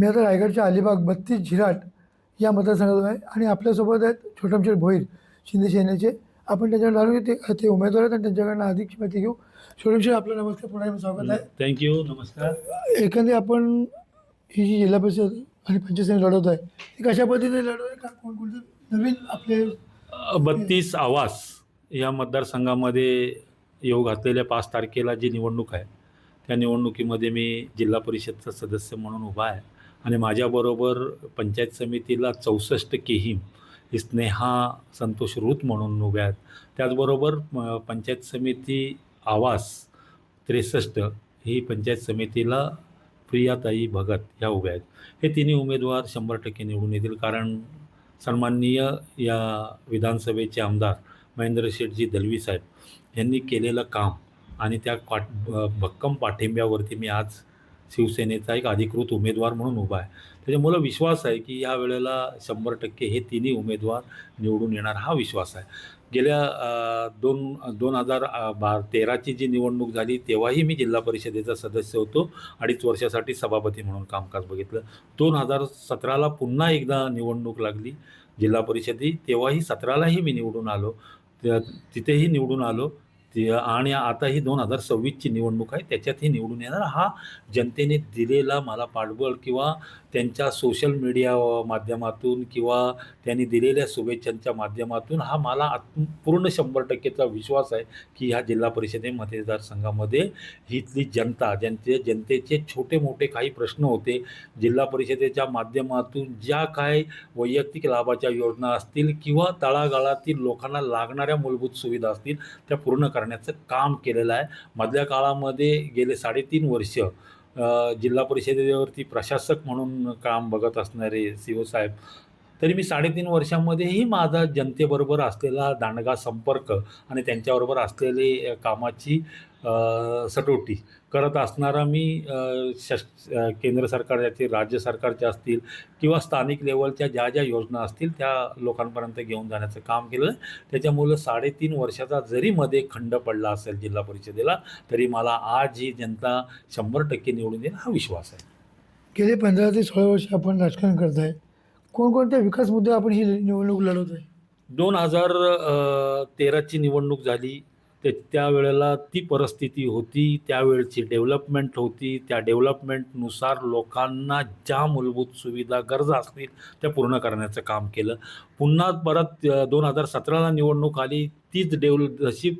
मी आता रायगडच्या अलिबाग बत्तीस झिराट या मतदारसंघातून आहे आणि आपल्यासोबत आहेत छोटमशेठ भोईर शिंदे सेनेचे. आपण त्यांच्याकडे जाणून ते ते उमेदवार आहेत आणि त्यांच्याकडनं अधिक माहिती घेऊ. छोटमशेठ आपलं नमस्कार. पुन्हा स्वागत आहे. थँक्यू नमस्कार. एकंदरीत आपण ही जी जिल्हा परिषद आणि पंचायत लढवत आहे ती कशा पद्धतीने लढवत आहे? का कोणकोणते नवीन आपले बत्तीस आवास या मतदारसंघामध्ये येऊ घातलेल्या पाच तारखेला जी निवडणूक आहे त्या निवडणुकीमध्ये मी जिल्हा परिषदचा सदस्य म्हणून उभा आहे. आणि माझ्याबरोबर पंचायत समितीला चौसष्ट केहीम ही स्नेहा संतोष रूत म्हणून उभ्या आहेत. त्याचबरोबर म, पंचायत समिती आवास त्रेसष्ट ही पंचायत समितीला प्रियाताई भगत ह्या उभ्या आहेत. हे तिन्ही उमेदवार शंभर टक्के निवडून येतील कारण सन्माननीय या विधानसभेचे आमदार महेंद्र शेठजी दलवी साहेब यांनी केलेलं काम आणि त्या पाठ भक्कम पाठिंब्यावरती मी आज शिवसेनेचा एक अधिकृत उमेदवार म्हणून उभा आहे. त्याच्यामुळं विश्वास आहे की या वेळेला शंभर टक्के हे तिन्ही उमेदवार निवडून येणार हा विश्वास आहे. गेल्या दोन दोन हजार बार तेराची जी निवडणूक झाली तेव्हाही मी जिल्हा परिषदेचा सदस्य होतो. अडीच वर्षासाठी सभापती म्हणून कामकाज बघितलं. दोन हजार सतराला पुन्हा एकदा निवडणूक लागली जिल्हा परिषदी तेव्हाही सतरालाही मी निवडून आलो. तिथेही निवडून आलो. आणि आता ही दोन हजार सव्वीसची निवडणूक आहे त्याच्यातही निवडून येणार. हा जनतेने दिलेला मला पाठबळ किंवा त्यांच्या सोशल मीडिया माध्यमातून किंवा त्यांनी दिलेल्या शुभेच्छांच्या माध्यमातून हा मला आत्म पूर्ण शंभर टक्केचा विश्वास आहे की ह्या जिल्हा परिषदे मतदारसंघामध्ये इथली जनता जनते जनतेचे छोटे मोठे काही प्रश्न होते जिल्हा परिषदेच्या माध्यमातून ज्या काय वैयक्तिक लाभाच्या योजना असतील किंवा तळागाळातील लोकांना लागणाऱ्या मूलभूत सुविधा असतील त्या पूर्ण करण्याचं काम केलेलं आहे. मधल्या काळामध्ये गेले साडेतीन वर्ष जिल्हा परिषदेवरती प्रशासक म्हणून काम बघत असणारे सी ओ साहेब तरी मी साडेतीन वर्षामध्येही माझा जनतेबरोबर असलेला दांडगा संपर्क आणि त्यांच्याबरोबर असलेले कामाची सटोटी करत असणारा मी शश केंद्र सरकारचे राज्य सरकारच्या असतील किंवा स्थानिक लेवलच्या ज्या ज्या योजना असतील त्या लोकांपर्यंत घेऊन जाण्याचं काम केलं त्याच्यामुळं साडेतीन वर्षाचा जरी मध्ये खंड पडला असेल जिल्हा परिषदेला तरी मला आज ही जनता शंभर टक्के निवडून देईल हा विश्वास आहे. गेले पंधरा ते सोळा वर्ष आपण राजकारण करत आहे. कोणकोणत्या विकास मुद्दे आपण ही निवडणूक लढवत आहे दोन हजार तेराची निवडणूक झाली. ते त्यावेळेला ती परिस्थिती होती त्यावेळची डेव्हलपमेंट होती त्या डेव्हलपमेंटनुसार लोकांना ज्या मूलभूत सुविधा गरजा असतील त्या पूर्ण करण्याचं काम केलं. पुन्हा परत दोन हजार सतराला निवडणूक आली तीच डेव्हल जशी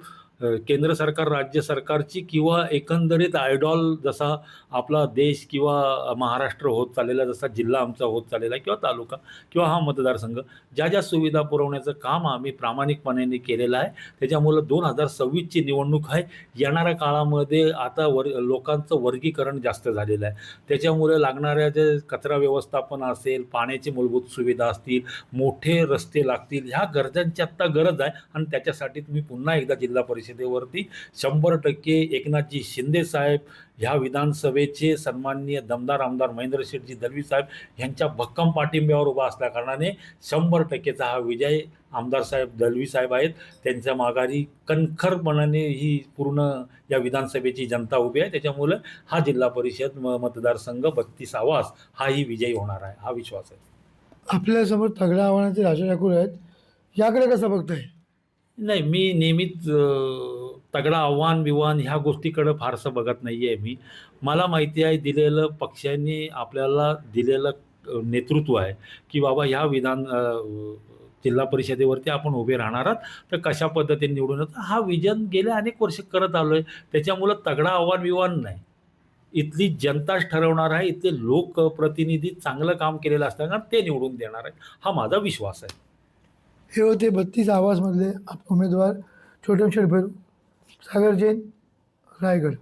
केंद्र सरकार राज्य सरकारची किंवा एकंदरीत आयडॉल जसा आपला देश किंवा महाराष्ट्र होत चाललेला जसा जिल्हा आमचा होत चाललेला किंवा तालुका किंवा हा मतदारसंघ ज्या ज्या सुविधा पुरवण्याचं काम आम्ही प्रामाणिकपणे केलेलं आहे त्याच्यामुळं दोन हजार सव्वीसची निवडणूक आहे. येणाऱ्या काळामध्ये आता वर लोकांचं वर्गीकरण जास्त झालेलं आहे. त्याच्यामुळे लागणाऱ्या जे कचरा व्यवस्थापन असेल पाण्याची मूलभूत सुविधा असतील मोठे रस्ते लागतील ह्या गरजांची आत्ता गरज आहे आणि त्याच्यासाठी तुम्ही पुन्हा एकदा जिल्हा परिषद परिषदेवरती शंभर टक्के एकनाथजी शिंदे साहेब ह्या विधानसभेचे सन्माननीय दमदार आमदार महेंद्र शेठजी दलवी साहेब यांच्या भक्कम पाठिंब्यावर उभा असल्याकारणाने शंभर टक्केचा हा विजय आमदार साहेब दलवी साहेब आहेत. त्यांच्या माघारी कणखरपणाने ही पूर्ण या विधानसभेची जनता उभी आहे. त्याच्यामुळं हा जिल्हा परिषद म मतदारसंघ बत्तीस आवास हाही विजयी होणार आहे. हा विश्वास आहे. आपल्यासमोर तगड्या आव्हानाचे राजा ठाकूर आहेत. याकडे कसं बघताय? नाही मी नेहमीच तगडा आव्हान बिव्हान ह्या गोष्टीकडं फारसं बघत नाही आहे मी. मला माहिती आहे दिलेलं पक्षांनी आपल्याला दिलेलं नेतृत्व आहे की बाबा ह्या विधान जिल्हा परिषदेवरती आपण उभे राहणार आहात तर कशा पद्धतीने निवडून येतं हा विजन गेल्या अनेक वर्ष करत आलो आहे त्याच्यामुळं तगडा आव्हान बिव्हान नाही. इथली जनताच ठरवणार आहे इथले लोकप्रतिनिधी चांगलं काम केलेलं असताना ते निवडून देणार आहे हा माझा विश्वास आहे. हे होते बत्तीस आवाजमधले आप उमेदवार. छोटे शेडभैरू सागर जैन रायगड.